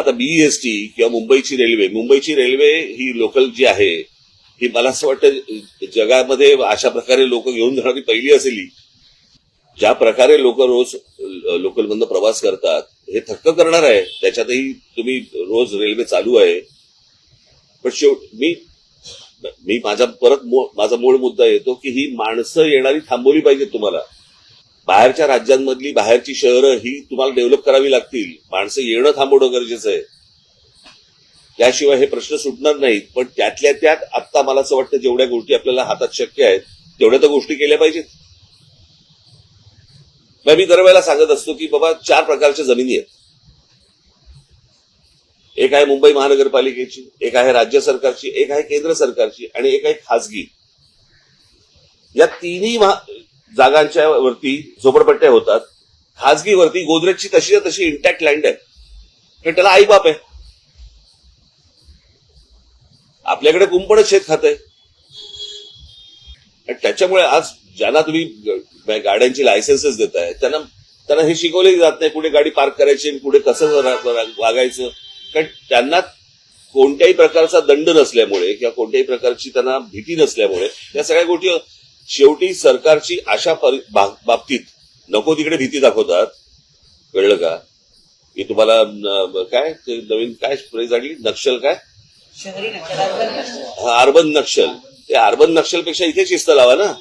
आता बीईएसटी किंवा मुंबईची रेल्वे मुंबईची रेल्वे ही लोकल जी आहे ही मला असं वाटतं जगामध्ये अशा प्रकारे लोक घेऊन जाणारी पहिली असेल. ज्या प्रकारे लोक रोज लोकलमधनं प्रवास करतात हे थक्क करणार आहे त्याच्यातही तुम्ही रोज रेल्वे चालू आहे. पण शेवट मी मी माझा परत माझा मूळ मुद्दा येतो की ही माणसं येणारी थांबवली पाहिजेत तुम्हाला. बाहेरच्या राज्यांमधली बाहेरची शहरं ही तुम्हाला डेव्हलप करावी लागतील. माणसं येणं थांबवणं गरजेचं आहे. त्याशिवाय हे प्रश्न सुटणार नाहीत पण त्यातल्या त्यात आत्ता मला असं वाटतं जेवढ्या गोष्टी आपल्याला हातात शक्य आहेत तेवढ्या तर गोष्टी केल्या पाहिजेत. मग मी दरवेळेला सांगत असतो की बाबा चार प्रकारच्या जमिनी आहेत. एक आहे मुंबई महानगरपालिकेची एक आहे राज्य सरकारची एक आहे केंद्र सरकारची आणि एक आहे खासगी. या तिन्ही महा- जागांच्या वरती झोपडपट्ट्या होतात. खासगीवरती गोदरेजची तशी तशी इंटॅक्ट लँड आहे. पण त्याला आईबाप आहे. आपल्याकडे कुंपणच शेत खात आहे. त्याच्यामुळे आज ज्यांना तुम्ही गाड्यांची लायसन्सेस देताय त्यांना त्यांना हे शिकवले जात नाही कुठे गाडी पार्क करायची आणि कुठे कसं वागायचं. कारण त्यांना कोणत्याही प्रकारचा दंड नसल्यामुळे किंवा कोणत्याही प्रकारची त्यांना भीती नसल्यामुळे या सगळ्या गोष्टी शेवटी सरकारची अशा बाबतीत नको तिकडे भीती दाखवतात. कळलं का? की तुम्हाला काय ते नवीन काय फ्रेज आली नक्षल काय? अर्बन नक्षल. ते अर्बन नक्षलपेक्षा इथे शिस्त लावा ना.